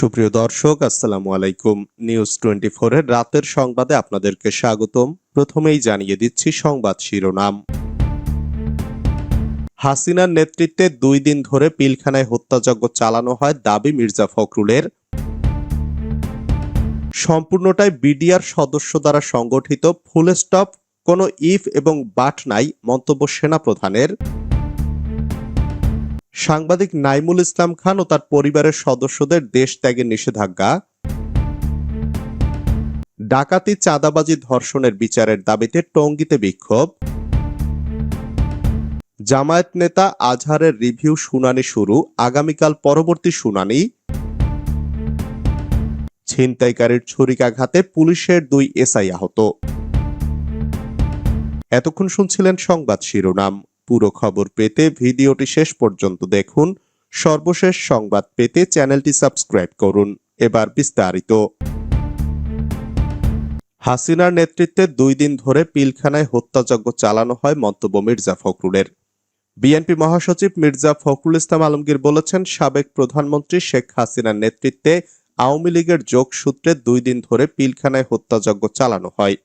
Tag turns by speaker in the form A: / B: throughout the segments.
A: সুপ্রিয় দর্শক, আসসালামু আলাইকুম। নিউজ টোয়েন্টি এর রাতের সংবাদে আপনাদেরকে স্বাগতম। প্রথমেই জানিয়ে দিচ্ছি সংবাদ শিরোনাম। হাসিনার নেতৃত্বে দুই দিন ধরে পিলখানায় হত্যাযজ্ঞ চালানো হয় দাবি মির্জা ফখরুলের। সম্পূর্ণটাই বিডিআর সদস্য দ্বারা সংগঠিত, ফুল স্টপ, কোনো ইফ এবং বাট নাই, মন্তব্য সেনাপ্রধানের। সাংবাদিক নাইমুল ইসলাম খান ও তার পরিবারের সদস্যদের দেশ ত্যাগের নিষেধাজ্ঞা। ডাকাতি চাঁদাবাজি ধর্ষণের বিচারের দাবিতে টঙ্গীতে বিক্ষোভ। জামায়াত নেতা আজহারের রিভিউ শুনানি শুরু, আগামীকাল পরবর্তী শুনানি। ছিনতাইকারীর ছুরিকাঘাতে পুলিশের দুই এসআই আহত। এতক্ষণ শুনছিলেন সংবাদ শিরোনাম। পুরো খবর পেতে ভিডিওটি শেষ পর্যন্ত দেখুন। সর্বশেষ সংবাদ পেতে চ্যানেলটি সাবস্ক্রাইব করুন। এবার বিস্তারিত। হাসিনার নেতৃত্বে দুই দিন ধরে পিলখানায় হত্যাযজ্ঞ চালানো হয় মন্তব্য মির্জা ফখরুলের। বিএনপি মহাসচিব মির্জা ফখরুল ইসলাম আলমগীর বলেছেন, সাবেক প্রধানমন্ত্রী শেখ হাসিনার নেতৃত্বে আওয়ামী লীগের যোগসূত্রে দুই দিন ধরে পিলখানায় হত্যাযজ্ঞ চালানো হয়।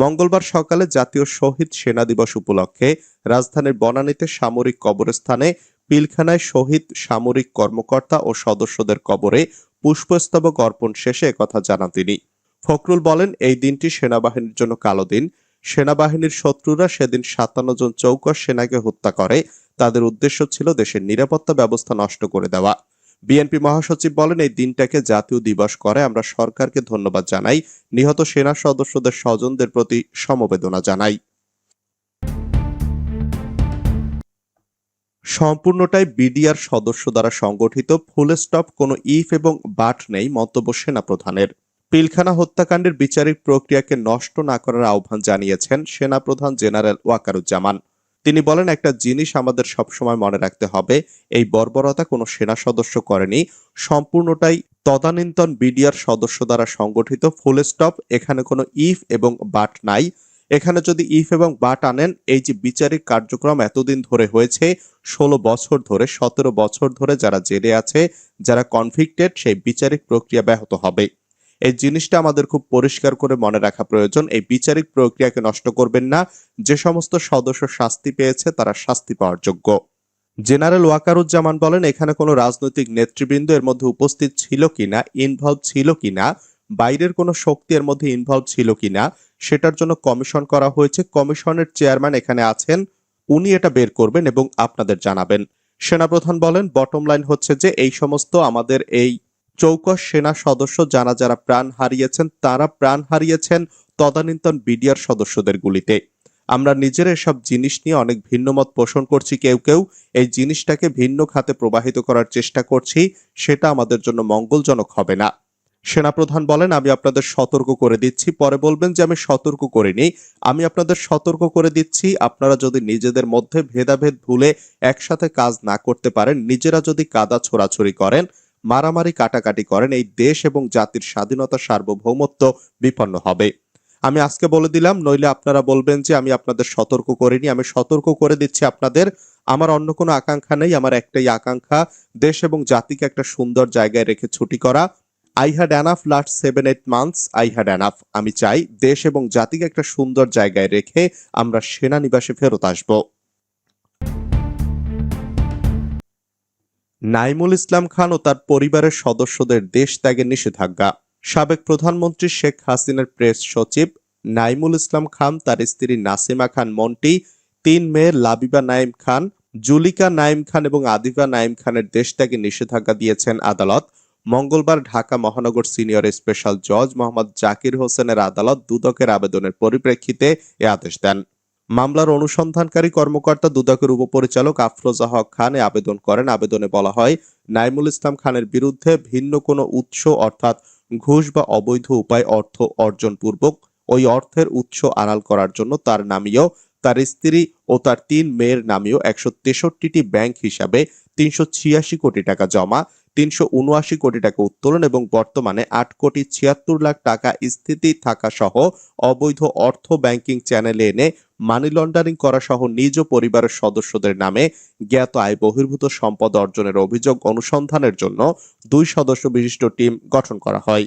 A: মঙ্গলবার সকালে জাতীয় শহীদ সেনা দিবস উপলক্ষে রাজধানীর বনানীতে সামরিক কবরস্থানে পিলখানায় শহীদ সামরিক কর্মকর্তা ও সদস্যদের কবরে পুষ্পস্তবক অর্পণ শেষে একথা জানান তিনি। ফখরুল বলেন, এই দিনটি সেনাবাহিনীর জন্য কালো দিন। সেনাবাহিনীর শত্রুরা সেদিন সাতান্ন জন চৌকস সেনাকে হত্যা করে। তাদের উদ্দেশ্য ছিল দেশের নিরাপত্তা ব্যবস্থা নষ্ট করে দেওয়া। বিএনপি মহাসচিব বলেন, এই দিনটাকে জাতীয় দিবস করে আমরা সরকারকে ধন্যবাদ জানাই। নিহত সেনা সদস্যদের স্বজনদের প্রতি সমবেদনা জানাই। সম্পূর্ণটাই বিডিআর সদস্য দ্বারা সংগঠিত, ফুল স্টপ, কোনো ইফ এবং বাট নেই মন্তব্য সেনাপ্রধানের পিলখানা হত্যাকাণ্ডের বিচারিক প্রক্রিয়াকে নষ্ট না করার আহ্বান জানিয়েছেন সেনাপ্রধান জেনারেল ওয়াকারুজ্জামান। তিনি বলেন, একটা জিনিস আমাদের সবসময় মনে রাখতে হবে, এই বর্বরতা কোনো সেনা সদস্য করেনি। সম্পূর্ণটাই তদানীন্তন বিডিআর সদস্য দ্বারা সংগঠিত। ফুল স্টপ, এখানে কোনো ইফ এবং বাট নাই। এখানে যদি ইফ এবং বাট আনেন, এই যে বিচারিক কার্যক্রম এতদিন ধরে হয়েছে, ষোলো বছর ধরে, সতেরো বছর ধরে যারা জেলে আছে, যারা কনভিক্টেড সেই বিচারিক প্রক্রিয়া ব্যাহত হবে। এই জিনিসটা আমাদের খুব পরিষ্কার করে মনে রাখা প্রয়োজন। এই বিচারিক প্রক্রিয়াকে নষ্ট করবেন না। যে সমস্ত সদস্য শাস্তি পেয়েছে, তারা শাস্তি পাওয়ার যোগ্য। জেনারেল ওয়াকারুজ্জামান বলেন, এখানে কোনো রাজনৈতিক নেতৃবৃন্দ এর মধ্যে উপস্থিত ছিল কিনা ইনভলভ ছিল কিনা, বাইরের কোনো শক্তি এর মধ্যে ইনভলভ ছিল কিনা, সেটার জন্য কমিশন করা হয়েছে। কমিশনের চেয়ারম্যান এখানে আছেন, উনি এটা বের করবেন এবং আপনাদের জানাবেন। সেনাপ্রধান বলেন বটম লাইন হচ্ছে যে এই সমস্ত আমাদের এই চৌকস সেনা সদস্য যারা যারা প্রাণ হারিয়েছেন, তারা প্রাণ হারিয়েছেন তদানীন্তন বিডিআর সদস্যদের গুলিতে। আমরা নিজের এসব জিনিস নিয়ে অনেক ভিন্ন মত পোষণ করছি, কেউ কেউ এই জিনিসটাকে ভিন্ন খাতে প্রবাহিত করার চেষ্টা করছি, সেটা আমাদের জন্য মঙ্গলজনক হবে না। সেনাপ্রধান বলেন, আমি আপনাদের সতর্ক করে দিচ্ছি। পরে বলবেন যে, আমি সতর্ক করিনি। আমি আপনাদের সতর্ক করে দিচ্ছি। আপনারা যদি নিজেদের মধ্যে ভেদাভেদ ভুলে একসাথে কাজ না করতে পারেন, নিজেরা যদি কাদা ছোড়াছড়ি করেন মারামারি কাটাকাটি করেন, এই দেশ এবং জাতির স্বাধীনতা, সার্বভৌমত্ব বিপন্ন হবে। আমি আজকে বলে দিলাম, নইলে আপনারা বলবেন যে আমি আপনাদের সতর্ক করিনি, আমি সতর্ক করে দিচ্ছি আপনাদের। আমার অন্য কোনো আকাঙ্ক্ষা নেই, আমার একটাই আকাঙ্ক্ষা, দেশ এবং জাতিকে একটা সুন্দর জায়গায় রেখে ছুটি করা। I had enough last seven eight months I had enough আমি চাই দেশ এবং জাতিকে একটা সুন্দর জায়গায় রেখে আমরা সেনানিবাসে ফেরত আসব। নাইমুল ইসলাম খান ও তার পরিবারের সদস্যদের দেশ ত্যাগের নিষেধাজ্ঞা। সাবেক প্রধানমন্ত্রী শেখ হাসিনার প্রেস সচিব নাইমুল ইসলাম খান, তার স্ত্রী নাসিমা খান মন্টি, তিন মেয়ে লাবিবা নাইম খান, জুলিকা নাইম খান এবং আদিবা নাইম খানের দেশ ত্যাগে নিষেধাজ্ঞা দিয়েছেন আদালত। মঙ্গলবার ঢাকা মহানগর সিনিয়র স্পেশাল জজ মোহাম্মদ জাকির হোসেনের আদালত দুদকের আবেদনের পরিপ্রেক্ষিতে এ আদেশ দেন। মামলার অনুসন্ধানকারী কর্মকর্তা দুদকের উপপরিচালক আফরোজা হক খান আবেদন করেন। আবেদনে বলা হয়, নাইমুল ইসলাম খানের বিরুদ্ধে ভিন্ন কোনো উৎস অর্থাৎ ঘুষ বা অবৈধ উপায় অর্থ অর্জন পূর্বক ওই অর্থের উৎস আড়াল করার জন্য তার নামীয়, তার স্ত্রী ও তার তিন মেয়ের নামীয় একশো তেষট্টিটি ব্যাংক হিসাবে তিনশো ছিয়াশি কোটি টাকা জমা তিনশো উনআশি কোটি টাকা উত্তোলন এবং বর্তমানে আট কোটি ছিয়াত্তর লাখ টাকা স্থিতি থাকা সহ অবৈধ অর্থ ব্যাংকিং চ্যানেলে এনে মানি লন্ডারিং করা সহ নিজ পরিবারের সদস্যদের নামে জ্ঞাত আয় বহির্ভূত সম্পদ অর্জনের অভিযোগ অনুসন্ধানের জন্য দুই সদস্য বিশিষ্ট টিম গঠন করা হয়।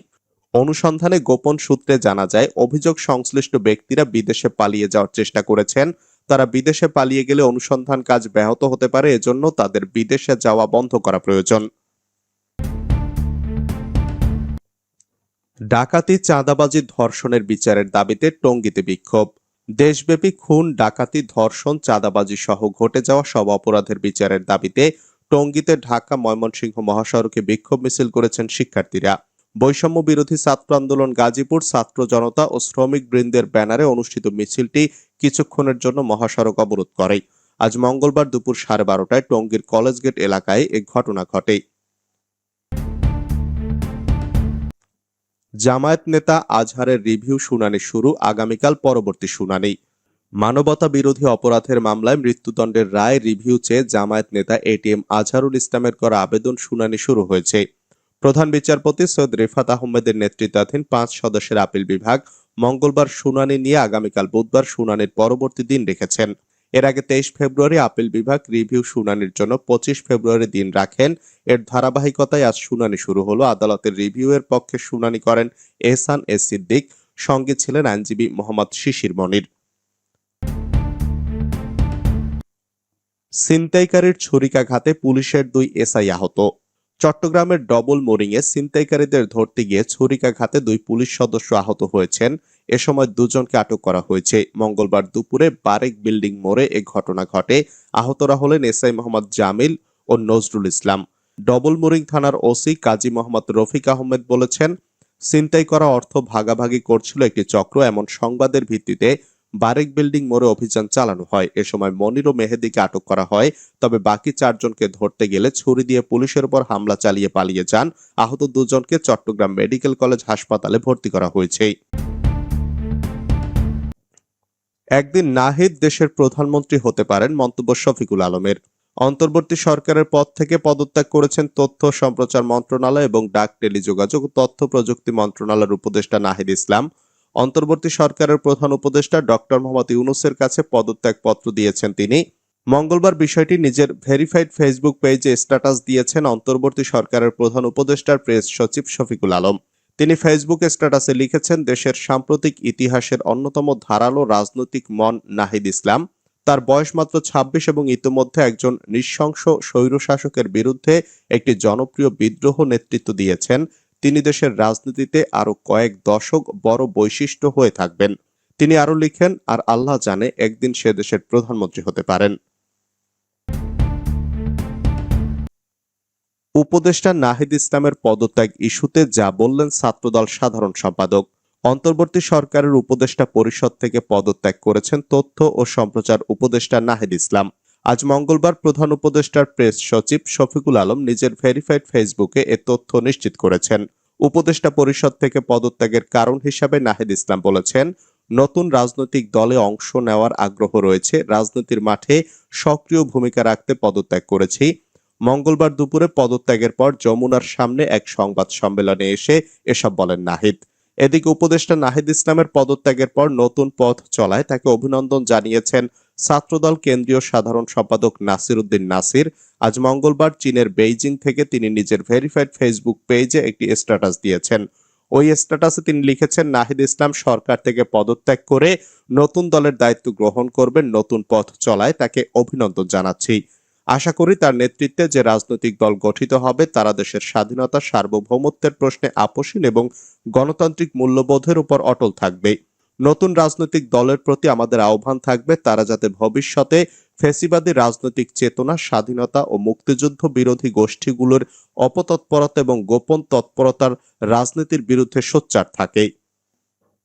A: অনুসন্ধানে গোপন সূত্রে জানা যায়, অভিযোগ সংশ্লিষ্ট ব্যক্তিরা বিদেশে পালিয়ে যাওয়ার চেষ্টা করেছেন। তারা বিদেশে পালিয়ে গেলে অনুসন্ধান কাজ ব্যাহত হতে পারে, এজন্য তাদের বিদেশে যাওয়া বন্ধ করা প্রয়োজন। ডাকাতি চাঁদাবাজি ধর্ষণের বিচারের দাবিতে টঙ্গীতে বিক্ষোভ। দেশব্যাপী খুন, ডাকাতি, ধর্ষণ, চাঁদাবাজি সহ ঘটে যাওয়া সব অপরাধের বিচারের দাবিতে টঙ্গীতে ঢাকা ময়মনসিংহ মহাসড়কে বিক্ষোভ মিছিল করেছেন শিক্ষার্থীরা। বৈষম্য বিরোধী ছাত্র আন্দোলন গাজীপুর, ছাত্র জনতা ও শ্রমিক বৃন্দের ব্যানারে অনুষ্ঠিত মিছিলটি কিছুক্ষণের জন্য মহাসড়ক অবরোধ করে। আজ মঙ্গলবার দুপুর সাড়ে বারোটায় টঙ্গীর কলেজ গেট এলাকায় এ ঘটনা ঘটে। জামায়াত নেতা আজহারের রিভিউ শুনানি শুরু আগামীকাল পরবর্তী শুনানি। মানবতা বিরোধী অপরাধের মামলায় মৃত্যুদণ্ডের রায় রিভিউ চেয়ে জামায়াত নেতা এটিএম আজহারুল ইসলামের করা আবেদন শুনানি শুরু হয়েছে। প্রধান বিচারপতি সৈয়দ রিফাত আহমেদের নেতৃত্বাধীন পাঁচ সদস্যের আপিল বিভাগ মঙ্গলবার শুনানি নিয়ে আগামীকাল বুধবার শুনানির পরবর্তী দিন রেখেছেন। এর আগে তেইশ ফেব্রুয়ারি আপিল বিভাগ রিভিউ শুনানির জন্য পঁচিশ ফেব্রুয়ারি দিন রাখেন। এর ধারাবাহিকতায় আজ শুনানি শুরু হলো। আদালতের রিভিউ এর পক্ষে শুনানি করেন এহসান এ সিদ্দিক সঙ্গে ছিলেন আইনজীবী মোহাম্মদ শিশির মনির। ছিনতাইকারীর ছুরিকাঘাতে পুলিশের দুই এসআই আহত। চট্টগ্রামের ডবল মোরিংয়ে ছিনতাইকারীদের ধরতে গিয়ে ছুরিকাঘাতে দুই পুলিশ সদস্য আহত হয়েছেন। এ সময় দুজনকে আটক করা হয়েছে। মঙ্গলবার দুপুরে বারেক বিল্ডিং মোড়ে এ ঘটনা ঘটে। আহতরা হলেন এসআই মোহাম্মদ জামিল ও নজরুল ইসলাম। ডবল মোরিং থানার ওসি কাজী মোহাম্মদ রফিক আহমেদ বলেছেন, ছিনতাই করা অর্থ ভাগাভাগি করছিল একটি চক্র। এমন সংবাদের ভিত্তিতে বারেক বিল্ডিং মোড়ে অভিযান চালানো হয়। এ সময় মনির ও মেহেদিকে আটক করা হয়। তবে বাকি চারজনকে ধরতে গেলে ছুরি দিয়ে পুলিশের উপর হামলা চালিয়ে পালিয়ে যান। আহত দুজনকে চট্টগ্রাম মেডিকেল কলেজ হাসপাতালে ভর্তি করা হয়েছে। একদিন নাহিদ দেশের প্রধানমন্ত্রী হতে পারেন মন্তব্য শফিকুল আলমের। অন্তর্বর্তী সরকারের পদ থেকে পদত্যাগ করেছেন তথ্য সম্প্রচার মন্ত্রণালয় এবং ডাক টেলিযোগাযোগ, তথ্য প্রযুক্তি মন্ত্রণালয়ের উপদেষ্টা নাহিদ ইসলাম। অন্তর্বর্তী সরকারের প্রধান উপদেষ্টা ডক্টর মোহাম্মদ ইউনুসের কাছে পদত্যাগ পত্র দিয়েছেন তিনি। মঙ্গলবার বিষয়টি নিজের ভেরিফাইড ফেসবুক পেজে স্ট্যাটাস দিয়েছেন অন্তর্বর্তী সরকারের প্রধান উপদেষ্টার প্রেস সচিব শফিকুল আলম। তিনি ফেসবুক স্ট্যাটাসে লিখেছেন, দেশের সাম্প্রতিক ইতিহাসের অন্যতম ধারালো রাজনৈতিক মন নাহিদ ইসলাম। তার বয়স মাত্র ছাব্বিশ এবং ইতিমধ্যে একজন নৃশংস স্বৈরশাসকের বিরুদ্ধে একটি জনপ্রিয় বিদ্রোহ নেতৃত্ব দিয়েছেন। তিনি দেশের রাজনীতিতে আরও কয়েক দশক বড় বৈশিষ্ট্য হয়ে থাকবেন। তিনি আরও লিখেন, আর আল্লাহ জানে একদিন সে দেশের প্রধানমন্ত্রী হতে পারেন। উপদেষ্টা নাহিদ ইসলামের পদত্যাগ ইস্যুতে যা বললেন ছাত্রদল সাধারণ সম্পাদক। অন্তর্বর্তী সরকারের উপদেষ্টা পরিষদ থেকে পদত্যাগ করেছেন তথ্য ও সম্প্রচার উপদেষ্টা নাহিদ ইসলাম। আজ মঙ্গলবার প্রধান উপদেষ্টার প্রেস সচিব শফিকুল আলম নিজের ভেরিফাইড ফেসবুকে এ তথ্য নিশ্চিত করেছেন। উপদেষ্টা পরিষদ থেকে পদত্যাগের কারণ হিসাবে নাহিদ ইসলাম বলেছেন, নতুন রাজনৈতিক দলে অংশ নেওয়ার আগ্রহ রয়েছে, রাজনীতির মাঠে সক্রিয় ভূমিকা রাখতে পদত্যাগ করেছি। মঙ্গলবার দুপুরে পদত্যাগের পর যমুনার সামনে এক সংবাদ সম্মেলনে এসে এসব বলেন নাহিদ। এদিকে উপদেষ্টা নাহিদ ইসলামের পদত্যাগের পর নতুন পথ চলায় তাকে অভিনন্দন জানিয়েছেন ছাত্রদল কেন্দ্রীয় সাধারণ সম্পাদক নাসির উদ্দিন নাসির আজ মঙ্গলবার চীনের বেইজিং থেকে তিনি নিজের ভেরিফাইড ফেসবুক পেজে একটি স্ট্যাটাস দিয়েছেন। ওই স্ট্যাটাসে তিনি লিখেছেন, নাহিদ ইসলাম সরকার থেকে পদত্যাগ করে নতুন দলের দায়িত্ব গ্রহণ করবেন, নতুন পথ চলায় তাকে অভিনন্দন জানাচ্ছি। আশা করি তার নেতৃত্বে যে রাজনৈতিক দল গঠিত হবে, তারা দেশের স্বাধীনতা, সার্বভৌমত্বের প্রশ্নে আপোষহীন এবং গণতান্ত্রিক মূল্যবোধের উপর অটল থাকবে। নতুন রাজনৈতিক দলের প্রতি আমাদের আহ্বান থাকবে, তারা যাতে ভবিষ্যতে ফেসিবাদী রাজনৈতিক চেতনা, স্বাধীনতা ও মুক্তিযুদ্ধ বিরোধী গোষ্ঠীগুলোর অপতৎপরতা এবং গোপন তৎপরতার রাজনীতির বিরুদ্ধে সোচ্চার থাকে।